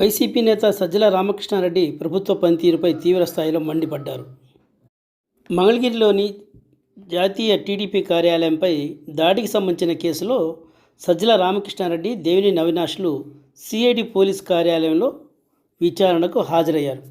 YCP నేత సజ్జల రామకృష్ణారెడ్డి ప్రభుత్వ పనితీరుపై తీవ్ర స్థాయిలో మండిపడ్డారు. మంగళగిరిలోని జాతీయ టీడీపీ కార్యాలయంపై దాడికి సంబంధించిన కేసులో సజ్జల రామకృష్ణారెడ్డి దేవిని అవినాష్లు సిఐడి పోలీస్ కార్యాలయంలో విచారణకు హాజరయ్యారు.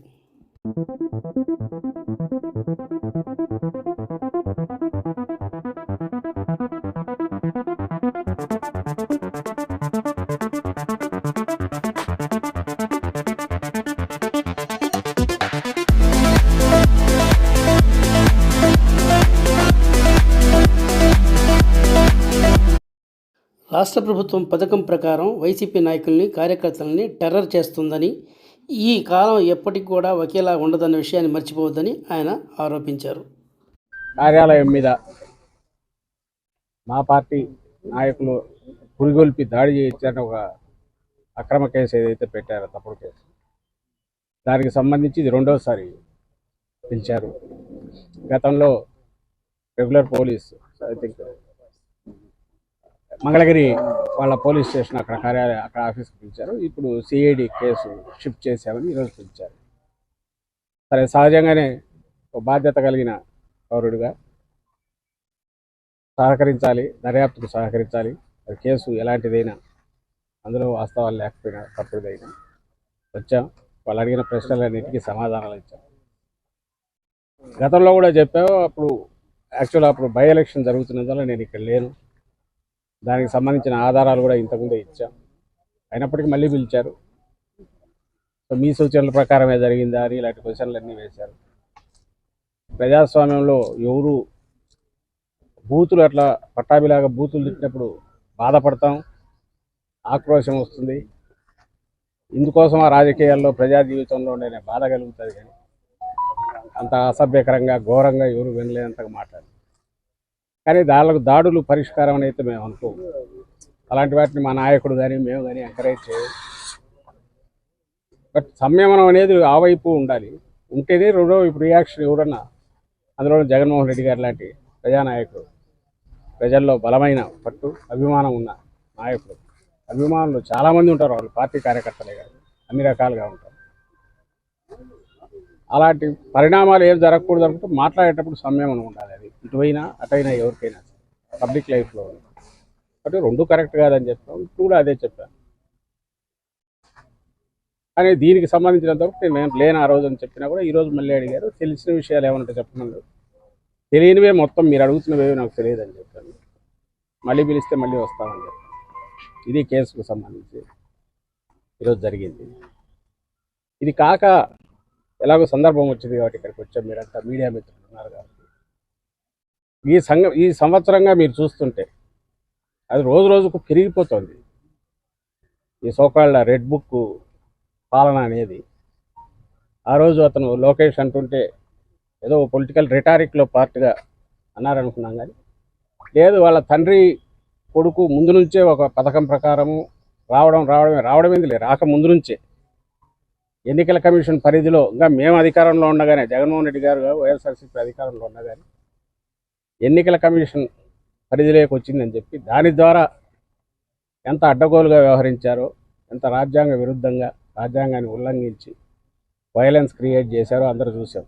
రాష్ట్ర ప్రభుత్వం పథకం ప్రకారం వైసీపీ నాయకుల్ని కార్యకర్తలని టెర్రర్ చేస్తుందని ఈ కాలం ఎప్పటికి కూడా ఒకేలా ఉండదన్న విషయాన్ని మర్చిపోవద్దని ఆయన ఆరోపించారు. కార్యాలయం మీద మా పార్టీ నాయకులు పురిగొల్పి దాడి చేయించారని ఒక అక్రమ కేసు ఏదైతే పెట్టారో తప్పుడు కేసు. దానికి సంబంధించి ఇది రెండోసారి పిలిచారు గతంలో regular police I think Mangalagiri వాళ్ళ పోలీస్ స్టేషన్ అక్కడ కార్యాలయం అక్కడ ఆఫీస్కి పిలిచారు. ఇప్పుడు సిఐడి కేసు షిఫ్ట్ చేశామని ఈరోజు పిలిచారు. సరే సహజంగానే బాధ్యత కలిగిన పౌరుడిగా సహకరించాలి దర్యాప్తుకు సహకరించాలి. మరి కేసు ఎలాంటిదైనా అందులో వాస్తవాలు లేకపోయినా తప్పుడుదైనా వచ్చాం. వాళ్ళు అడిగిన ప్రశ్నలన్నిటికీ సమాధానాలు ఇచ్చాం. గతంలో కూడా చెప్పావు అప్పుడు యాక్చువల్ అప్పుడు బై ఎలక్షన్ జరుగుతున్నందువల్ల నేను ఇక్కడ లేను. దానికి సంబంధించిన ఆధారాలు కూడా ఇంతకుముందే ఇచ్చాం. అయినప్పటికీ మళ్ళీ పిలిచారు. సో మీ సూచనల ప్రకారమే జరిగిందా అని ఇలాంటి క్వశ్చన్లన్నీ వేశారు. ప్రజాస్వామ్యంలో ఎవరు బూతులు అట్లా పట్టాభిలాగా బూతులు తిట్టినప్పుడు బాధపడతాం. ఆక్రోశం వస్తుంది. ఇందుకోసం ఆ రాజకీయాల్లో ప్రజా జీవితంలో ఉండే బాధ కలుగుతుంది కానీ అంత అసభ్యకరంగా ఘోరంగా ఎవరు వినలేనంతగా మాట్లాడారు. కానీ దాళ్ళకు దాడులు పరిష్కారం అని అయితే మేము అనుకో అలాంటి వాటిని మా నాయకుడు కానీ మేము కానీ ఎంకరేజ్ చేయం బట్ సంయమనం అనేది ఆ వైపు ఉండాలి. ఉంటేనే రెండో ఇప్పుడు రియాక్షన్ ఎవరన్నా అందులో జగన్మోహన్ రెడ్డి గారు లాంటి ప్రజానాయకుడు ప్రజల్లో బలమైన పట్టు అభిమానం ఉన్న నాయకుడు. అభిమానులు చాలామంది ఉంటారు వాళ్ళు పార్టీ కార్యకర్తలే కాదు. అన్ని రకాలుగా ఉంటారు. అలాంటి పరిణామాలు ఏం జరగకూడదు అనుకుంటే మాట్లాడేటప్పుడు సంయమనం ఉండాలి అది. ఇటువైనా అటైనా ఎవరికైనా పబ్లిక్ లైఫ్లో కాబట్టి రెండు కరెక్ట్ కాదని చెప్తాం ఇప్పుడు కూడా అదే చెప్పాను. కానీ దీనికి సంబంధించినంత వరకు నేను లేని ఆ రోజు అని చెప్పినా కూడా ఈరోజు మళ్ళీ అడిగారు. తెలిసిన విషయాలు ఏమంటే చెప్పమన్నారు. తెలియనివే మొత్తం మీరు అడుగుతున్నవే నాకు తెలియదని చెప్పాను మళ్ళీ పిలిస్తే మళ్ళీ వస్తామని చెప్పాను ఇది కేసుకు సంబంధించి. ఈరోజు జరిగింది. ఇది కాక ఎలాగో సందర్భం వచ్చింది కాబట్టి ఇక్కడికి వచ్చాం మీరంతా మీడియా మిత్రులు ఉన్నారు కాబట్టి. ఈ సంఘ ఈ సంవత్సరంగా మీరు చూస్తుంటే అది రోజు రోజుకు పెరిగిపోతుంది. ఈ సోకాళ్ళ రెడ్ బుక్ పాలన అనేది. ఆ రోజు అతను లోకేష్ అంటుంటే ఏదో పొలిటికల్ రిటారిక్లో పార్ట్గా అన్నారనుకున్నాం కానీ లేదు వాళ్ళ తండ్రి కొడుకు ముందు నుంచే ఒక పథకం ప్రకారము రావడం రావడమే రావడం ఏంది లేదు రాక ముందు నుంచే. ఎన్నికల కమిషన్ పరిధిలో ఇంకా మేము అధికారంలో ఉండగానే జగన్మోహన్ రెడ్డి గారు వైఎస్ఆర్సీపీ అధికారంలో ఉండగానే ఎన్నికల కమిషన్ పరిధిలోకి వచ్చిందని చెప్పి దాని ద్వారా ఎంత అడ్డగోలుగా వ్యవహరించారో ఎంత రాజ్యాంగ విరుద్ధంగా రాజ్యాంగాన్ని ఉల్లంఘించి వైలెన్స్ క్రియేట్ చేశారో అందరూ చూశాం.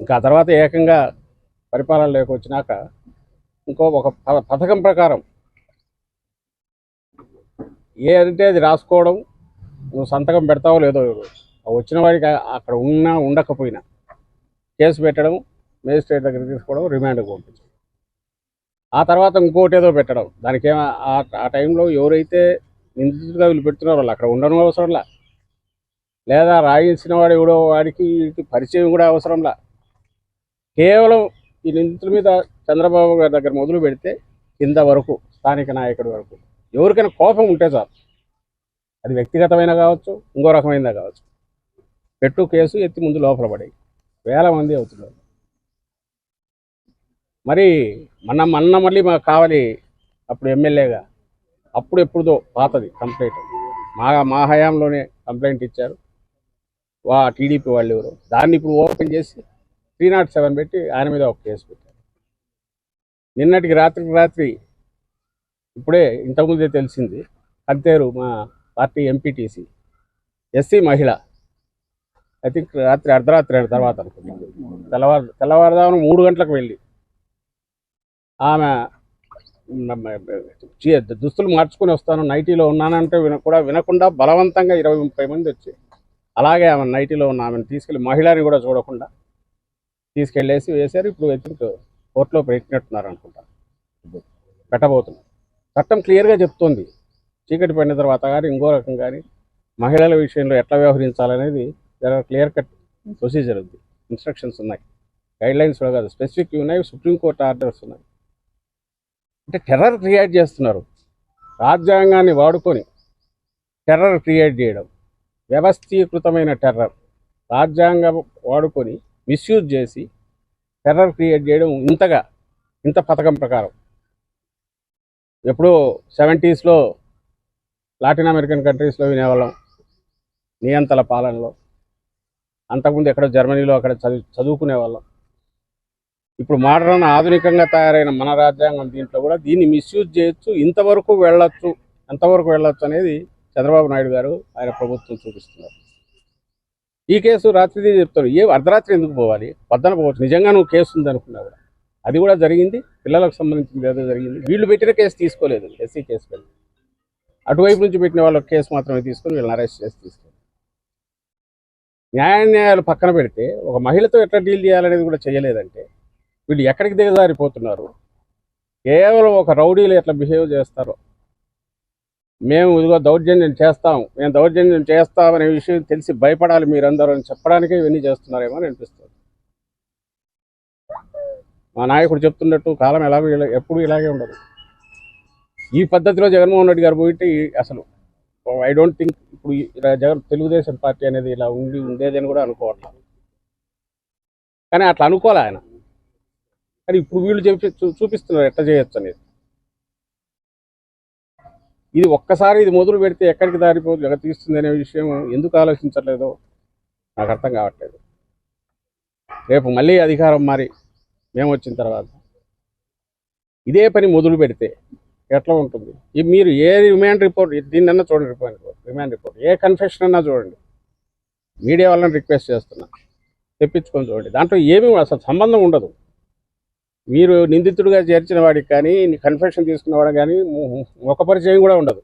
ఇంకా తర్వాత ఏకంగా పరిపాలనలోకి వచ్చినాక ఇంకో ఒక పథకం ప్రకారం ఏదంటే అది రాసుకోవడం నువ్వు సంతకం పెడతావో లేదో వచ్చిన వాడికి అక్కడ ఉన్నా ఉండకపోయినా కేసు పెట్టడం మేజిస్ట్రేట్ దగ్గర తీసుకోవడం రిమాండ్కి పంపించడం. ఆ తర్వాత ఇంకోటి ఏదో పెట్టడం. దానికి ఏం ఆ- టైంలో ఎవరైతే నిందితుడిగా వీళ్ళు పెడుతున్నారో వాళ్ళు అక్కడ ఉండడం అవసరంలా. లేదా రాయించిన వాడు ఎవడో వాడికి పరిచయం కూడా అవసరంలా. కేవలం ఈ నిందితుల మీద చంద్రబాబు గారి దగ్గర మొదలు పెడితే కింద వరకు స్థానిక నాయకుడి వరకు ఎవరికైనా కోపం ఉంటే చాలు. అది వ్యక్తిగతమైన కావచ్చు ఇంకో రకమైనదా కావచ్చు. పెట్టు కేసు ఎత్తి ముందు లోపల పడి వేల మంది అవుతున్నారు. మరి మన మొన్న మళ్ళీ మాకు కావాలి అప్పుడు ఎమ్మెల్యేగా అప్పుడు ఎప్పుడుదో పాతది కంప్లైంట్. మా మా హయాంలోనే కంప్లైంట్ ఇచ్చారు. వా టీడీపీ వాళ్ళు ఎవరు? దాన్ని ఇప్పుడు ఓపెన్ చేసి త్రీ నాట్ సెవెన్ పెట్టి ఆయన మీద ఒక కేసు పెట్టారు. నిన్నటికి రాత్రికి రాత్రి ఇప్పుడే ఇంతకుముందే తెలిసింది. కంతేరు మా పార్టీ ఎంపీటీసీ ఎస్సీ మహిళ. ఐ థింక్ రాత్రి అర్ధరాత్రి తర్వాత అనుకున్నాను తెల్లవారు తెల్లవారుదామున మూడు గంటలకు వెళ్ళి ఆమె దుస్తులు మార్చుకొని వస్తాను. నైటీలో ఉన్నానంటే విన కూడా వినకుండా బలవంతంగా ఇరవై ముప్పై మంది వచ్చి అలాగే ఆమె నైటీలో ఉన్న ఆమెను తీసుకెళ్ళి మహిళని కూడా చూడకుండా తీసుకెళ్ళేసి వేశారు. ఇప్పుడు ఐ థింక్ కోర్టులో పెట్టినట్టున్నారు అనుకుంటా. పెట్టబోతున్నారు చట్టం క్లియర్గా చెప్తోంది. చీకటి పడిన తర్వాత కానీ ఇంకో రకం కానీ మహిళల విషయంలో ఎట్లా వ్యవహరించాలనేది క్లియర్ కట్ ప్రొసీజర్ ఉంది. ఇన్స్ట్రక్షన్స్ ఉన్నాయి. గైడ్ లైన్స్ కూడా కాదు. స్పెసిఫిక్ ఉన్నాయి. సుప్రీంకోర్టు ఆర్డర్స్ ఉన్నాయి. అంటే టెర్రర్ క్రియేట్ చేస్తున్నారు. రాజ్యాంగాన్ని వాడుకొని టెర్రర్ క్రియేట్ చేయడం. వ్యవస్థీకృతమైన టెర్రర్ రాజ్యాంగం వాడుకొని మిస్యూజ్ చేసి టెర్రర్ క్రియేట్ చేయడం ఇంతగా ఇంత పథకం ప్రకారం. ఎప్పుడో సెవెంటీస్లో లాటిన్ అమెరికన్ కంట్రీస్లో వినేవాళ్ళం. నియంతల పాలనలో. అంతకుముందు ఎక్కడో జర్మనీలో అక్కడ చదువు చదువుకునే వాళ్ళం ఇప్పుడు మోడర్న్ ఆధునికంగా తయారైన మన రాజ్యాంగం దీంట్లో కూడా దీన్ని మిస్యూజ్ చేయొచ్చు ఇంతవరకు వెళ్ళొచ్చు ఎంతవరకు వెళ్ళొచ్చు అనేది చంద్రబాబు నాయుడు గారు ఆయన ప్రభుత్వం చూపిస్తున్నారు. ఈ కేసు రాత్రిదే చెప్తారు. ఏ అర్ధరాత్రి ఎందుకు పోవాలి? పద్దన పోవచ్చు. నిజంగా నువ్వు కేసు ఉందనుకున్నా కూడా. అది కూడా జరిగింది. పిల్లలకు సంబంధించింది ఏదో జరిగింది. వీళ్ళు పెట్టిన కేసు తీసుకోలేదు. ఎస్సీ కేసు వెళ్ళి అటువైపు నుంచి పెట్టిన వాళ్ళ కేసు మాత్రమే తీసుకొని వీళ్ళని అరెస్ట్ చేసి తీసుకెళ్ళి. న్యాయాన్యాయాలు పక్కన పెడితే ఒక మహిళతో ఎట్లా డీల్ చేయాలనేది కూడా చేయలేదంటే వీళ్ళు ఎక్కడికి దిగజారిపోతున్నారు? కేవలం ఒక రౌడీలు ఎట్లా బిహేవ్ చేస్తారో? మేము ఇదిగో దౌర్జన్యం చేస్తాం మేము దౌర్జన్యం చేస్తామనే విషయం తెలిసి భయపడాలి మీరందరూ అని చెప్పడానికే ఇవన్నీ చేస్తున్నారేమో అని అనిపిస్తుంది. మా నాయకుడు చెప్తున్నట్టు కాలం ఎలాగో ఎప్పుడు ఇలాగే ఉండదు. ఈ పద్ధతిలో జగన్మోహన్ రెడ్డి గారు పోయింటే అసలు ఐ డోంట్ థింక్ ఇప్పుడు జగన్ తెలుగుదేశం పార్టీ అనేది ఇలా ఉండి ఉండేదని కూడా అనుకోవట్లేదు కానీ అట్లా అనుకోలే ఆయన. కానీ ఇప్పుడు వీళ్ళు చెప్పి చూపిస్తున్నారు ఎట్లా చేయొచ్చు అనేది. ఇది ఒక్కసారి ఇది మొదలు పెడితే ఎక్కడికి దారిపోదు ఎక్కడ తీస్తుంది అనే విషయం ఎందుకు ఆలోచించట్లేదో? నాకు అర్థం కావట్లేదు. రేపు మళ్ళీ అధికారం మారి మేము వచ్చిన తర్వాత ఇదే పని మొదలు పెడితే ఎట్లా ఉంటుంది? మీరు ఏ రిమాండ్ రిపోర్ట్ దీన్నన్నా చూడండి రిమాండ్ రిపోర్ట్ రిమాండ్ రిపోర్ట్. ఏ కన్ఫెషన్ అన్నా చూడండి. మీడియా వాళ్ళని రిక్వెస్ట్ చేస్తున్నా. తెప్పించుకొని చూడండి. దాంట్లో ఏమీ అసలు సంబంధం ఉండదు. మీరు నిందితుడిగా చేర్చిన వాడికి కానీ కన్ఫెషన్ తీసుకున్న వాడికి కానీ ఒక పరిచయం కూడా ఉండదు.